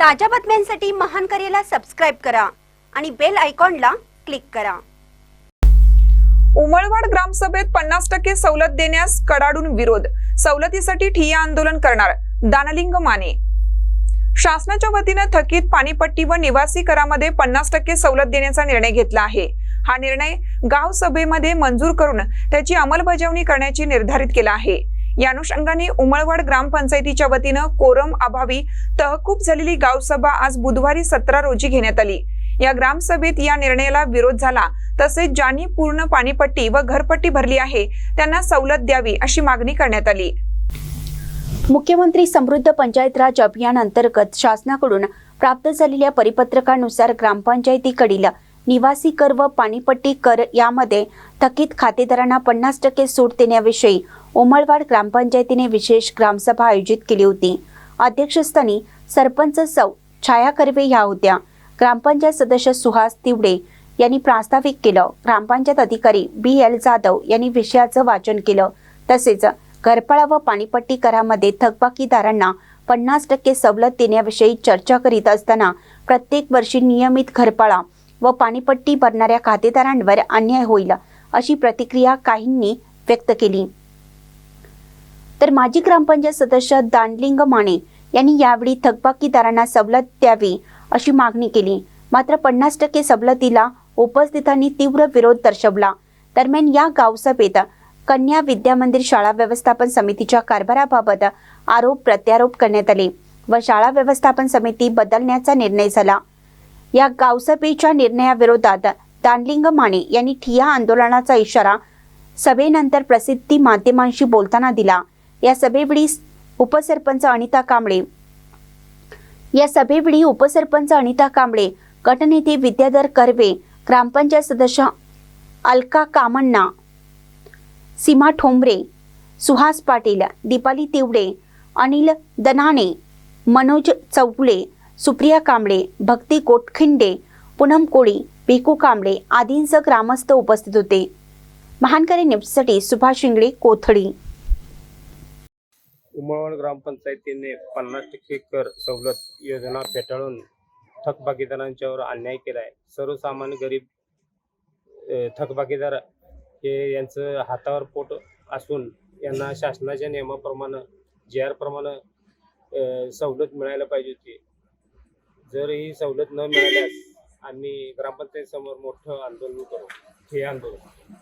ताज्या बातम्यांसाठी महान करेला सबस्क्राईब करा आणि बेल आयकॉनला क्लिक करा. उमळवाड ग्रामसभेत पन्नास टक्के सवलत देण्यास कडाडून विरोध. सवलतीसाठी ठिय्या आंदोलन करणार दानलिंग माने. शासनाच्या वतीनं थकीत पाणीपट्टी व निवासी करामध्ये पन्नास टक्के सवलत देण्याचा निर्णय घेतला आहे. हा निर्णय गाव सभेमध्ये मंजूर करून त्याची अंमलबजावणी करण्याची निर्धारित केला आहे. या अनुषंगाने उमळवाड ग्रामपंचायतीच्या वतीनं कोरम अभावी तहकूब झालेली गावसभा आज बुधवारी सतरा रोजी घेण्यात आली. या ग्रामसभेत या निर्णयाला विरोध झाला. तसेच ज्यांनी पूर्ण पाणीपट्टी व घरपट्टी भरली आहे त्यांना सवलत द्यावी अशी मागणी करण्यात आली. मुख्यमंत्री समृद्ध पंचायत राज अभियान अंतर्गत शासनाकडून प्राप्त झालेल्या परिपत्रकानुसार ग्रामपंचायतीकडील निवासी कर व पाणीपट्टी कर यामध्ये थकीत खातेदारांना पन्नास टक्के सूट देण्याविषयी उमळवाड ग्रामपंचायतीने विशेष ग्रामसभा आयोजित केली होती. अध्यक्षस्थानी सरपंच सौ छाया कर्वे ह्या होत्या. ग्रामपंचायत सदस्य सुहास तिवडे यांनी प्रास्ताविक केलं. ग्रामपंचायत अधिकारी बी एल जाधव यांनी विषयाचं वाचन केलं. तसेच घरपाळा व पाणीपट्टी करामध्ये थकबाकीदारांना पन्नास टक्के सवलत देण्याविषयी चर्चा करीत असताना प्रत्येक वर्षी नियमित घरपाळा व पाणीपट्टी भरणाऱ्या खातेदारांवर अन्याय होईल अशी प्रतिक्रिया काहींनी व्यक्त केली. तर माजी ग्रामपंचायत सदस्य दांडलिंग माने यांनी यावेळी थकबाकीदारांना सवलत द्यावी अशी मागणी केली. मात्र पन्नास टक्के सवलतीला उपस्थितांनी तीव्र विरोध दर्शवला. दरम्यान या गावसभेत कन्या विद्या मंदिर शाळा व्यवस्थापन समितीच्या कारभाराबाबत आरोप प्रत्यारोप करण्यात आले व शाळा व्यवस्थापन समिती बदलण्याचा निर्णय झाला. या गावसभेच्या निर्णयाविरोधात दांडलिंग माने यांनी ठिया आंदोलनाचा इशारा सभेनंतर प्रसिद्धी माध्यमांशी बोलताना दिला. या सभेवेळी उपसरपंच अनिता कांबळे. या सभेवेळी उपसरपंच अनिता कांबळे गटनेते विद्याधर कर्वे ग्रामपंचायत सदस्य अलका कामण्णा सीमा ठोंबरे सुहास पाटील दीपाली तिवडे अनिल दनाणे मनोज चौगुले सुप्रिया कांबळे भक्ती कोटखिंडे पूनम कोळी भिकू कांबळे आदींसह ग्रामस्थ उपस्थित होते. महानकरी न्यूजसाठी सुभाष शिंगळे कोथळी. उमळवण ग्रामपंचायतीने पन्नास टक्के कर सवलत योजना फेटाळून थकबाकीदारांच्यावर अन्याय केला आहे सर्वसामान्य गरीब थकबाकीदार हे यांचं हातावर पोट असून यांना शासनाच्या नियमाप्रमाणे जी आरप्रमाणे सवलत मिळायला पाहिजे होती. जर ही सवलत न मिळाल्यास आम्ही ग्रामपंचायत समोर मोठं आंदोलन करू. हे आंदोलन.